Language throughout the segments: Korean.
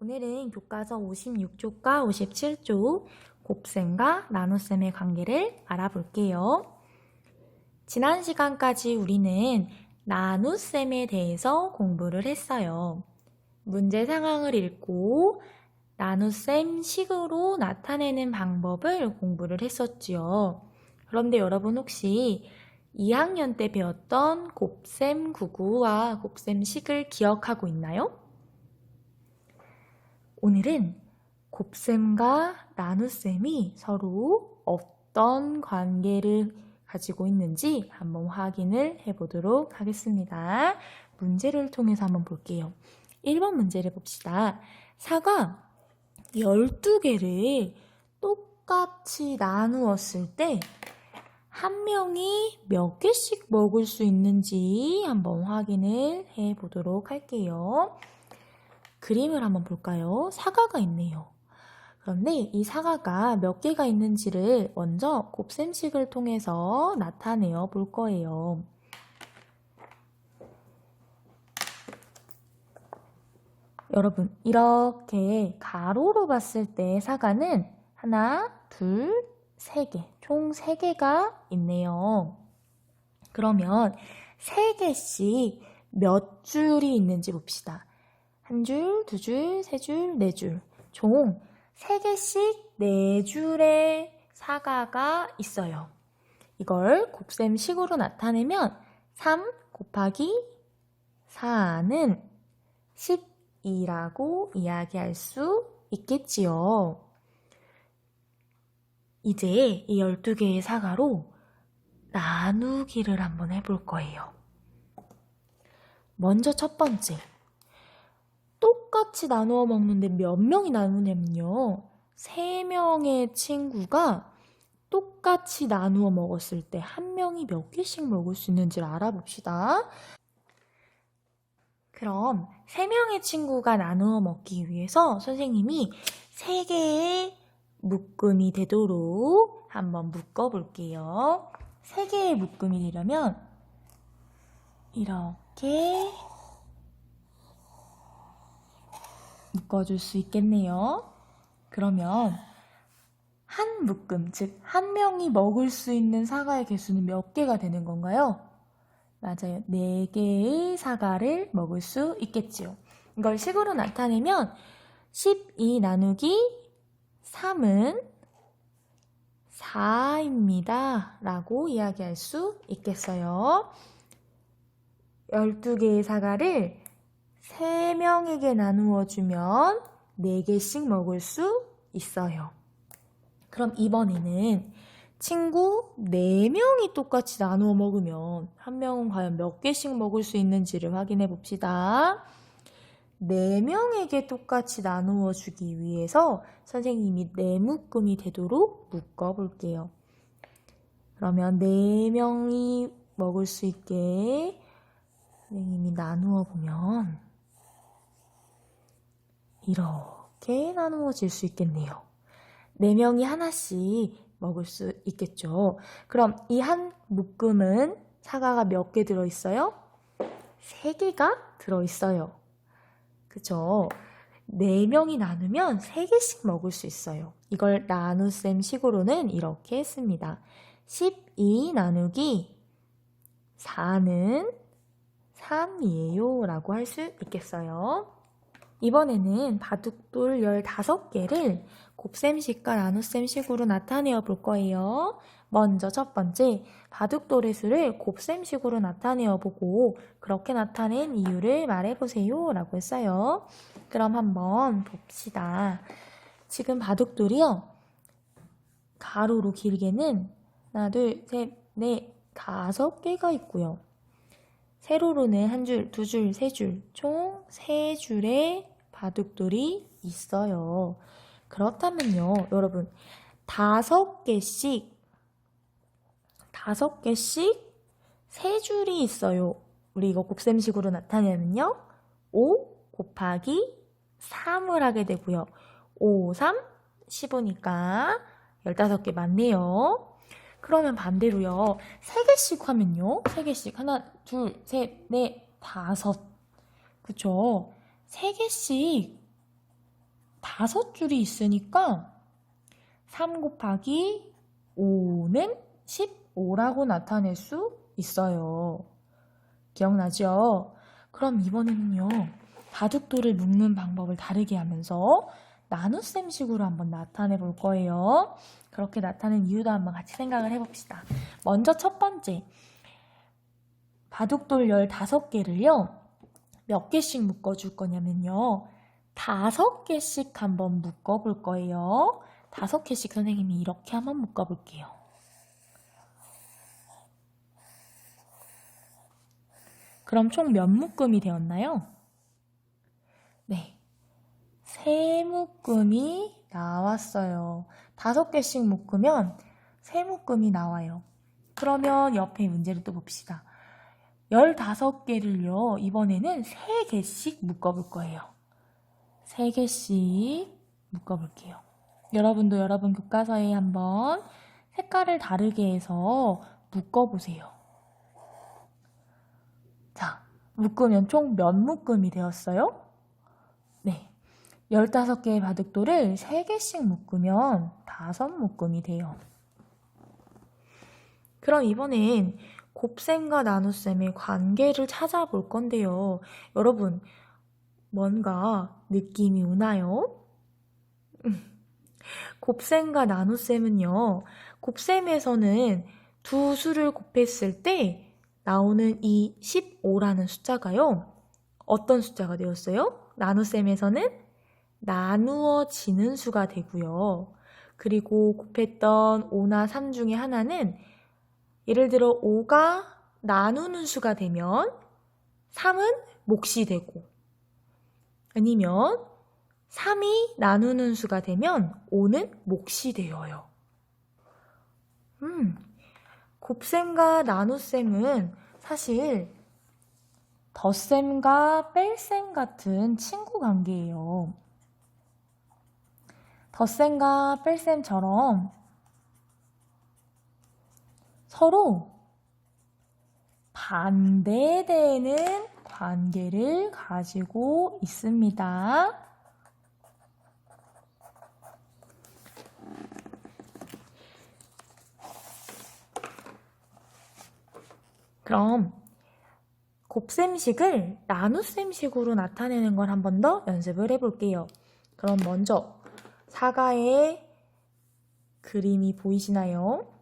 오늘은 교과서 56쪽과 57쪽 곱셈과 나눗셈의 관계를 알아볼게요. 지난 시간까지 우리는 나눗셈에 대해서 공부를 했어요. 문제 상황을 읽고 나눗셈 식으로 나타내는 방법을 공부를 했었지요. 그런데 여러분 혹시 2학년 때 배웠던 곱셈 구구와 곱셈 식을 기억하고 있나요? 오늘은 곱셈과 나눗셈이 서로 어떤 관계를 가지고 있는지 한번 확인을 해보도록 하겠습니다. 문제를 통해서 한번 볼게요. 1번 문제를 봅시다. 사과 12개를 똑같이 나누었을 때 한 명이 몇 개씩 먹을 수 있는지 한번 확인을 해 보도록 할게요. 그림을 한번 볼까요? 사과가 있네요. 그런데 이 사과가 몇 개가 있는지를 먼저 곱셈식을 통해서 나타내어 볼 거예요. 여러분, 이렇게 가로로 봤을 때 사과는 하나, 둘, 세 개, 총 세 개가 있네요. 그러면 세 개씩 몇 줄이 있는지 봅시다. 한 줄, 두 줄, 세 줄, 네 줄. 총세 개씩 네 줄의 사과가 있어요. 이걸 곱셈식으로 나타내면 3 곱하기 4는 12라고 이야기할 수 있겠지요. 이제 이 12개의 사과로 나누기를 한번 해볼 거예요. 먼저 첫 번째. 똑같이 나누어 먹는데 몇 명이 나누냐면요. 세 명의 친구가 똑같이 나누어 먹었을 때 한 명이 몇 개씩 먹을 수 있는지를 알아봅시다. 그럼 세 명의 친구가 나누어 먹기 위해서 선생님이 세 개의 묶음이 되도록 한번 묶어 볼게요. 세 개의 묶음이 되려면 이렇게 묶어줄 수 있겠네요. 그러면 한 묶음, 즉, 한 명이 먹을 수 있는 사과의 개수는 몇 개가 되는 건가요? 맞아요. 네 개의 사과를 먹을 수 있겠지요. 이걸 식으로 나타내면 12 나누기 3은 4입니다. 라고 이야기할 수 있겠어요. 12개의 사과를 3명에게 나누어 주면 4개씩 먹을 수 있어요. 그럼 이번에는 친구 4명이 똑같이 나누어 먹으면 한 명은 과연 몇 개씩 먹을 수 있는지를 확인해 봅시다. 4명에게 똑같이 나누어 주기 위해서 선생님이 4묶음이 되도록 묶어 볼게요. 그러면 4명이 먹을 수 있게 선생님이 나누어 보면 이렇게 나누어질 수 있겠네요. 4명이 하나씩 먹을 수 있겠죠. 그럼 이 한 묶음은 사과가 몇 개 들어있어요? 3개가 들어있어요. 그죠? 4명이 나누면 3개씩 먹을 수 있어요. 이걸 나눗셈 식으로는 이렇게 했습니다. 12 나누기 4는 3이에요. 라고 할 수 있겠어요. 이번에는 바둑돌 15개를 곱셈식과 나눗셈식으로 나타내어 볼 거예요. 먼저 첫 번째, 바둑돌의 수를 곱셈식으로 나타내어 보고 그렇게 나타낸 이유를 말해보세요. 라고 했어요. 그럼 한번 봅시다. 지금 바둑돌이요. 가로로 길게는 하나, 둘, 셋, 넷, 다섯 개가 있고요. 세로로는 한 줄, 두 줄, 세 줄, 총 세 줄의 바둑돌이 있어요. 그렇다면요, 여러분, 다섯 개씩, 다섯 개씩 세 줄이 있어요. 우리 이거 곱셈식으로 나타내면요, 5 곱하기 3을 하게 되고요. 5, 3, 15니까 15개 맞네요. 그러면 반대로요. 세 개씩 하면요. 세 개씩. 하나, 둘, 셋, 넷, 다섯. 그쵸? 세 개씩 다섯 줄이 있으니까 3 곱하기 5는 15라고 나타낼 수 있어요. 기억나죠? 그럼 이번에는요, 바둑돌을 묶는 방법을 다르게 하면서 나눗셈식으로 한번 나타내 볼 거예요. 그렇게 나타낸 이유도 한번 같이 생각을 해봅시다. 먼저 첫 번째, 바둑돌 15개를요, 몇 개씩 묶어줄 거냐면요, 다섯 개씩 한번 묶어볼 거예요. 다섯 개씩 선생님이 이렇게 한번 묶어볼게요. 그럼 총 몇 묶음이 되었나요? 네. 세 묶음이 나왔어요. 다섯 개씩 묶으면 세 묶음이 나와요. 그러면 옆에 문제를 또 봅시다. 15개를요, 이번에는 3개씩 묶어볼 거예요. 3개씩 묶어볼게요. 여러분도 여러분 교과서에 한번 색깔을 다르게 해서 묶어보세요. 자, 묶으면 총 몇 묶음이 되었어요? 네. 15개의 바둑돌을 3개씩 묶으면 5묶음이 돼요. 그럼 이번엔 곱셈과 나눗셈의 관계를 찾아볼 건데요. 여러분, 뭔가 느낌이 오나요? 곱셈과 나눗셈은요, 곱셈에서는 두 수를 곱했을 때 나오는 이 15라는 숫자가요, 어떤 숫자가 되었어요? 나눗셈에서는 나누어지는 수가 되고요. 그리고 곱했던 5나 3 중에 하나는 예를 들어 5가 나누는 수가 되면 3은 몫이 되고 아니면 3이 나누는 수가 되면 5는 몫이 되어요. 음, 곱셈과 나눗셈은 사실 덧셈과 뺄셈 같은 친구 관계예요. 덧셈과 뺄셈처럼 서로 반대되는 관계를 가지고 있습니다. 그럼 곱셈식을 나눗셈식으로 나타내는 걸 한 번 더 연습을 해볼게요. 그럼 먼저 사과의 그림이 보이시나요?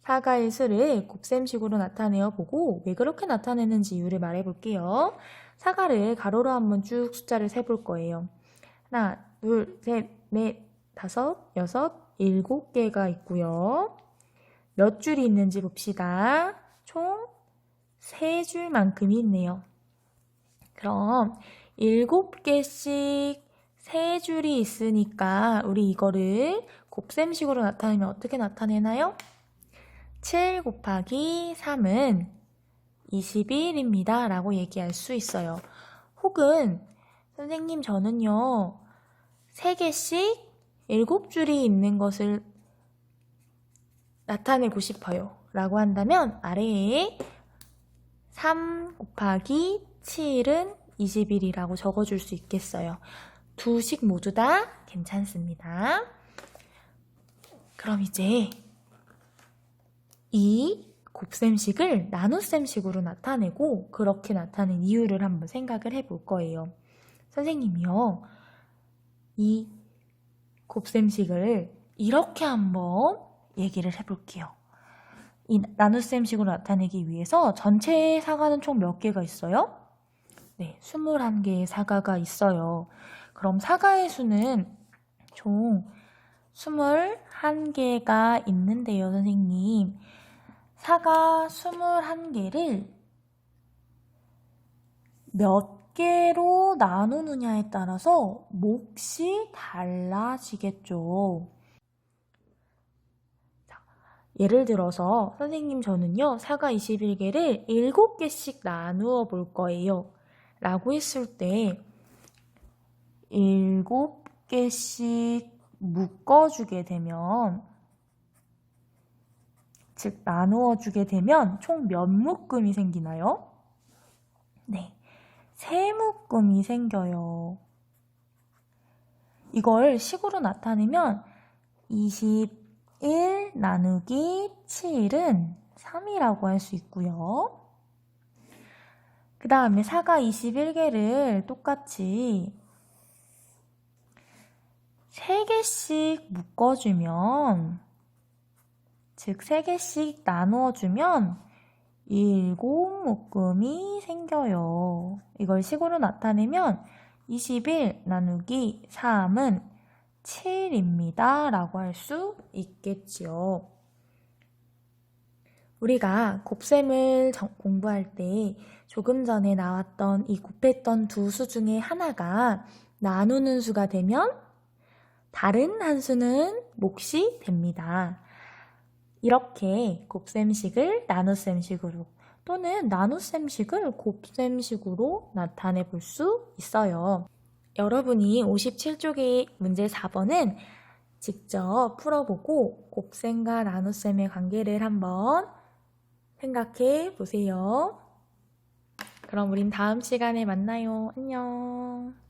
사과의 수를 곱셈식으로 나타내어 보고 왜 그렇게 나타내는지 이유를 말해 볼게요. 사과를 가로로 한번 쭉 숫자를 세 볼 거예요. 하나, 둘, 셋, 넷, 다섯, 여섯, 일곱 개가 있고요. 몇 줄이 있는지 봅시다. 총 세 줄만큼이 있네요. 그럼 일곱 개씩 세 줄이 있으니까 우리 이거를 곱셈식으로 나타내면 어떻게 나타내나요? 7 곱하기 3은 21입니다. 라고 얘기할 수 있어요. 혹은 선생님 저는요. 3개씩 7줄이 있는 것을 나타내고 싶어요. 라고 한다면 아래에 3 곱하기 7은 21이라고 적어줄 수 있겠어요. 두 식 모두 다 괜찮습니다. 그럼 이제 이 곱셈식을 나눗셈식으로 나타내고 그렇게 나타낸 이유를 한번 생각을 해볼 거예요. 선생님이요. 이 곱셈식을 이렇게 한번 얘기를 해볼게요. 이 나눗셈식으로 나타내기 위해서 전체 사과는 총 몇 개가 있어요? 네, 21개의 사과가 있어요. 그럼 사과의 수는 총 21개가 있는데요, 선생님. 사과 21개를 몇 개로 나누느냐에 따라서 몫이 달라지겠죠. 자, 예를 들어서 선생님 저는요, 사과 21개를 7개씩 나누어 볼 거예요. 라고 했을 때 7개씩 묶어주게 되면 즉 나누어 주게 되면 총 몇 묶음이 생기나요? 네, 세 묶음이 생겨요. 이걸 식으로 나타내면 21 나누기 7은 3이라고 할 수 있고요. 그 다음에 사가 21개를 똑같이 3개씩 묶어주면, 즉 3개씩 나누어주면 7 묶음이 생겨요. 이걸 식으로 나타내면 21 나누기 3은 7입니다. 라고 할 수 있겠지요. 우리가 곱셈을 정- 공부할 때 조금 전에 나왔던 이 곱했던 두 수 중에 하나가 나누는 수가 되면 다른 한 수는 몫이 됩니다. 이렇게 곱셈식을 나눗셈식으로 또는 나눗셈식을 곱셈식으로 나타내 볼 수 있어요. 여러분이 57쪽의 문제 4번은 직접 풀어보고 곱셈과 나눗셈의 관계를 한번 생각해 보세요. 그럼 우린 다음 시간에 만나요. 안녕.